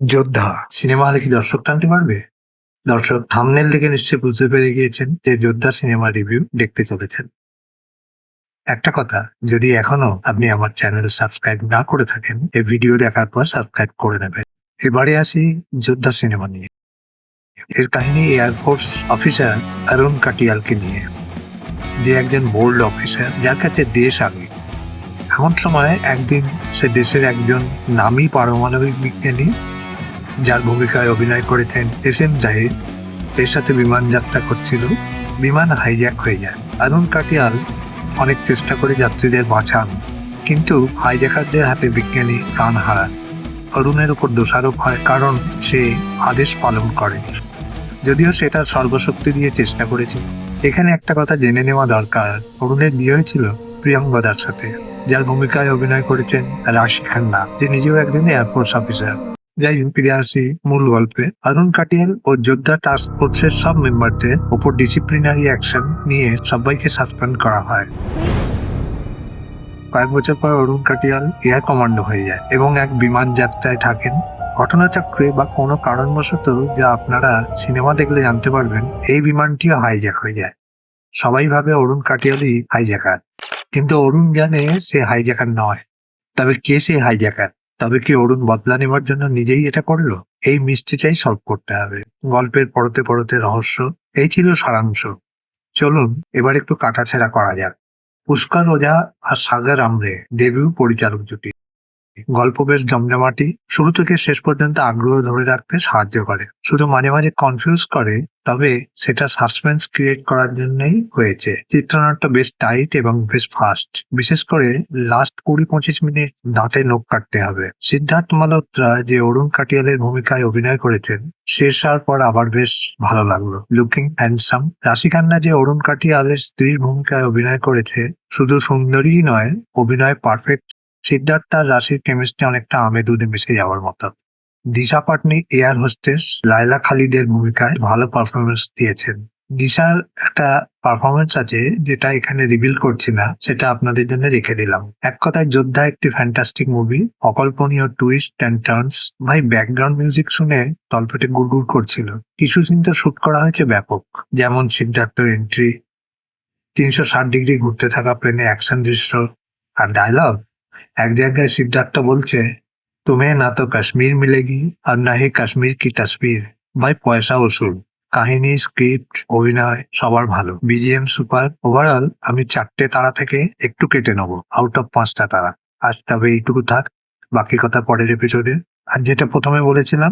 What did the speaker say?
যোদ্ধা। সিনেমা হলে কি দর্শক টানতে পারবে? দর্শক থামনেল দেখে নিশ্চয়ই বুঝতে পেরে গিয়েছেন যে যোদ্ধা সিনেমা রিভিউ দেখতে চলেছেন। একটা কথা, যদি এখনও আপনি আমার চ্যানেল সাবস্ক্রাইব না করে থাকেন, এই ভিডিও দেখার পর সাবস্ক্রাইব করে নেবেন। এবারে আসি যোদ্ধা সিনেমা নিয়ে। এর কাহিনী এয়ারফোর্স অফিসার অরুণ কাটিয়ালকে নিয়ে। যে একজন বোল্ড অফিসার যার কাছে দেশ আগে। এমন সময় একদিন সে দেশের একজন নামী পারমাণবিক বিজ্ঞানী যার ভূমিকায় অভিনয় করেছেন এস এম জাহিদ। এর সাথে বিমান যাত্রা করছিল। বিমান হাইজ্যাক হয়ে যায়। আরুণ কাটিয়াল অনেক চেষ্টা করে যাত্রীদের বাঁচান, কিন্তু হাইজ্যাকারদের হাতে বিজ্ঞানী প্রাণ হারান। অরুণের উপর দোষারোপ হয় কারণ সে আদেশ পালন করেনি। যদিও সে তার সর্বশক্তি দিয়ে চেষ্টা করেছে। এখানে একটা কথা জেনে নেওয়া দরকার। অরুণের বিয়ে হয়েছিল প্রিয়ঙ্গদার সাথে, যার ভূমিকায় অভিনয় করেছেন রাশি খান্না। যে নিজেও একজন এয়ারফোর্স অফিসার যাই হোক, ফিরে আসি মূল গল্পে অরুণ কাটিয়াল ও যোদ্ধা টাস্ক ফোর্সের সব মেম্বারদের ওপর ডিসিপ্লিনারি অ্যাকশন নিয়ে সবাইকে সাসপেন্ড করা হয়। কয়েক বছর পর অরুণ কাটিয়াল এয়ার কমান্ডো হয়ে যায় এবং এক বিমান যাত্রায় থাকেন। ঘটনাচক্রে বা কোনো কারণবশত যা আপনারা সিনেমা দেখলে জানতে পারবেন এই বিমানটিও হাইজ্যাক হয়ে যায়। সবাই ভাবে অরুণ কাটিয়ালই হাইজ্যাকার কিন্তু অরুণ জানে সে হাইজ্যাকার নয়। তবে কে সে হাইজ্যাকার তবে কি অরুণ বদলা নেবার জন্য নিজেই এটা করল? এই মিষ্টিটাই সলভ করতে হবে। গল্পের পরতে পরতে রহস্য, এই ছিল সারাংশ। চলুন, এবার একটু কাটাছেড়া করা যাক। পুষ্কর ওঝা আর সাগর আমরে ডেবিউ পরিচালক জুটি। গল্প বেশ জমজমাটি। শুরু থেকে শেষ পর্যন্ত আগ্রহ ধরে রাখতে সাহায্য করে। শুধু মাঝে মাঝে কনফিউজ করে, তবে সেটা সাসপেন্স ক্রিয়েট করার জন্যই হয়েছে। চিত্রনাট্য বেশ টাইট এবং বেশ ফাস্ট বিশেষ করে লাস্ট কুড়ি পঁচিশ মিনিট দাঁতে নখ কাটতে হবে। সিদ্ধার্থ মালহোত্রা যে অরুণ কাটিয়ালের ভূমিকায় অভিনয় করেছেন, শেষ হওয়ার পর আবার বেশ ভালো লাগল। লুকিং হ্যান্ডসাম রাশি খান্না যে অরুণ কাটিয়ালের স্ত্রীর ভূমিকায় অভিনয় করেছে, শুধু সুন্দরীই নয়, অভিনয় পারফেক্ট সিদ্ধার্থ আর রাশির কেমিস্ট্রি অনেকটা আমে দুধে মিশে যাওয়ার মতো। দিশা পাটনি এয়ার হোস্টেস লাইলা খালিদের ভূমিকায় ভালো পারফরমেন্স দিয়েছেন। দিশার একটা পারফরমেন্স আছে যেটা এখানে রিভিল করছি না, সেটা আপনাদের জন্য রেখে দিলাম। এক কথায় যোদ্ধা একটি ফ্যান্টাস্টিক মুভি অকল্পনীয় টুইস্ট অ্যান্ড টার্নস ভাই ব্যাকগ্রাউন্ড মিউজিক শুনে তলপেটে গুড়গুড় করছিল। কিছু সিন তো শুট করা হয়েছে ব্যাপক, যেমন সিদ্ধার্থর এন্ট্রি তিনশো ষাট ডিগ্রি ঘুরতে থাকা প্লেনে অ্যাকশন দৃশ্য আর ডায়লগ এক জায়গায় সিদ্ধার্থ বলছে तुम्हें না তো কাশ্মীর মিলেগি আর না হি কাশ্মীর কি তসবির ভাই পয়সা ওসুল কাহিনী স্ক্রিপ্ট অভিনয় সবার ভালো বিজিএম সুপার ওভারঅল আমি চারটে তারা থেকে একটু কেটে নেবো আউট অফ পাঁচটা তারা আজ তবে এইটুকু থাক বাকি কথা পরের এপিসোডে আর যেটা প্রথমে বলেছিলাম